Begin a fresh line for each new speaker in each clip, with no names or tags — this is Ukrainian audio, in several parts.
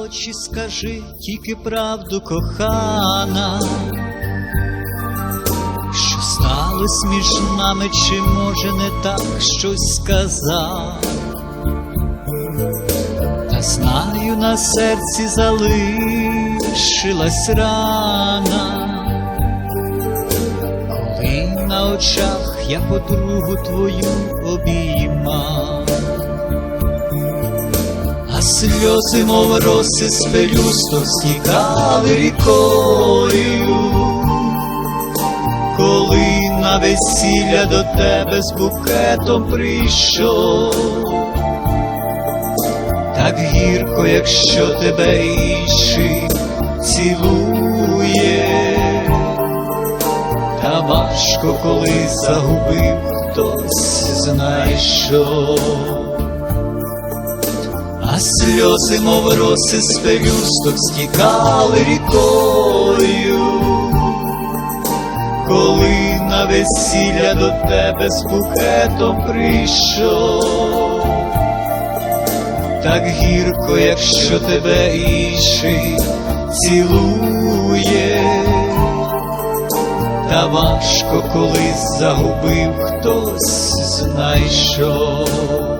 очі скажи тільки правду, кохана, що сталось між нами, чи може не так щось сказав, та знаю, на серці залишилась рана, коли на очах я подругу твою обіймав. А сльози, мов роси з пелюсток стікали рікою, коли на весілля до тебе з букетом прийшов, так гірко, якщо тебе інший цілує, та важко, коли загубив хтось знайшов. Сльози, мов роси з пелюсток стікали рікою, коли на весілля до тебе з букетом прийшов, так гірко, якщо тебе інший цілує, та важко, коли загубив хтось знайшов.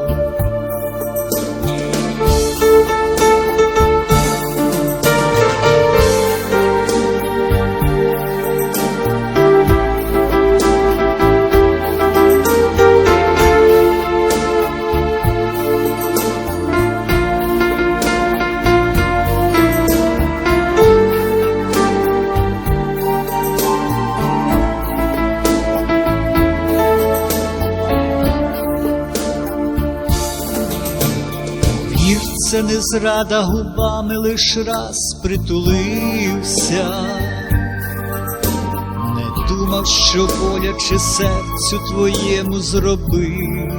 Це не зрада губами лиш раз притулився, не думав, що боляче серцю твоєму зробив.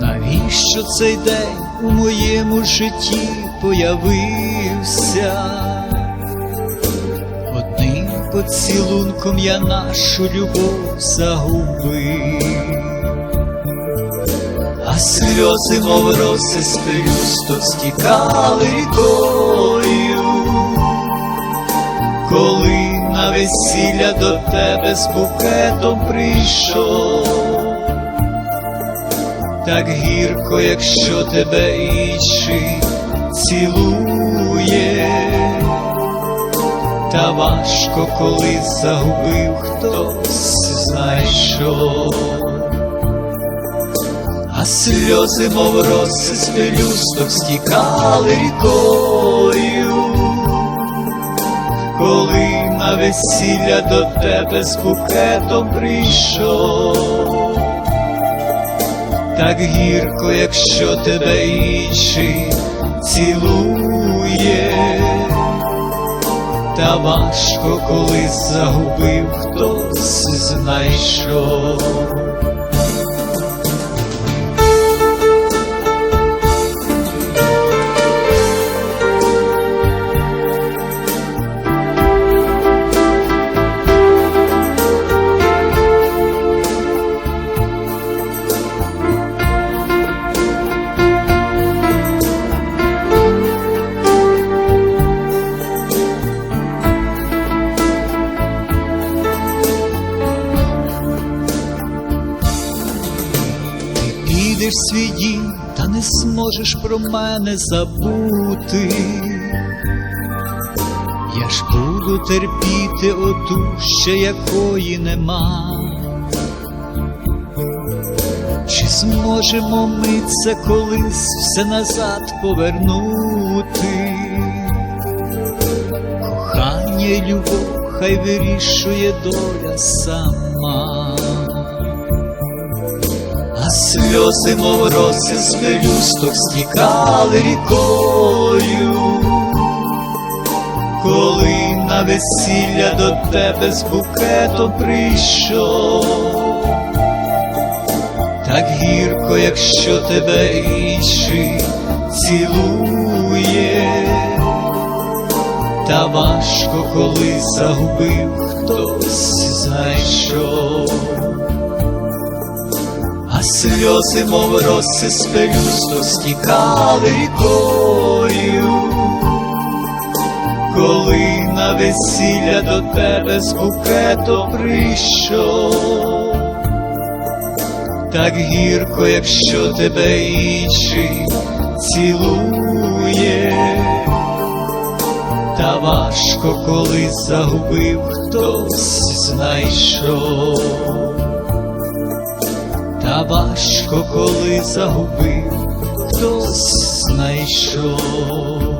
Навіщо цей день у моєму житті появився? Одним поцілунком я нашу любов загубив. Сльози, мов роси з стікали рікою, коли на весілля до тебе з букетом прийшов, так гірко, якщо тебе інший цілує, та важко, коли загубив хтось знайшов. Сльози, мов роси з пелюсток стікали рікою, коли на весілля до тебе з букетом прийшов, так гірко, якщо тебе інший цілує, та важко, коли загубив хтось знайшов. В свій дім, та не зможеш про мене забути. Я ж буду терпіти оту, ще якої нема. Чи зможемо ми це колись все назад повернути? Кохання любов хай вирішує доля сама. Сльози, мов роси з пелюсток стікали рікою, коли на весілля до тебе з букетом прийшов, так гірко, якщо тебе інший цілує, та важко, коли загубив хтось знайшов. Сльози, мов роси з пелюсток стікали рікою, коли на весілля до тебе з букетом прийшов, так гірко, якщо тебе інший цілує, та важко, коли загубив хтось знайшов та важко, коли загубив, хтось знайшов.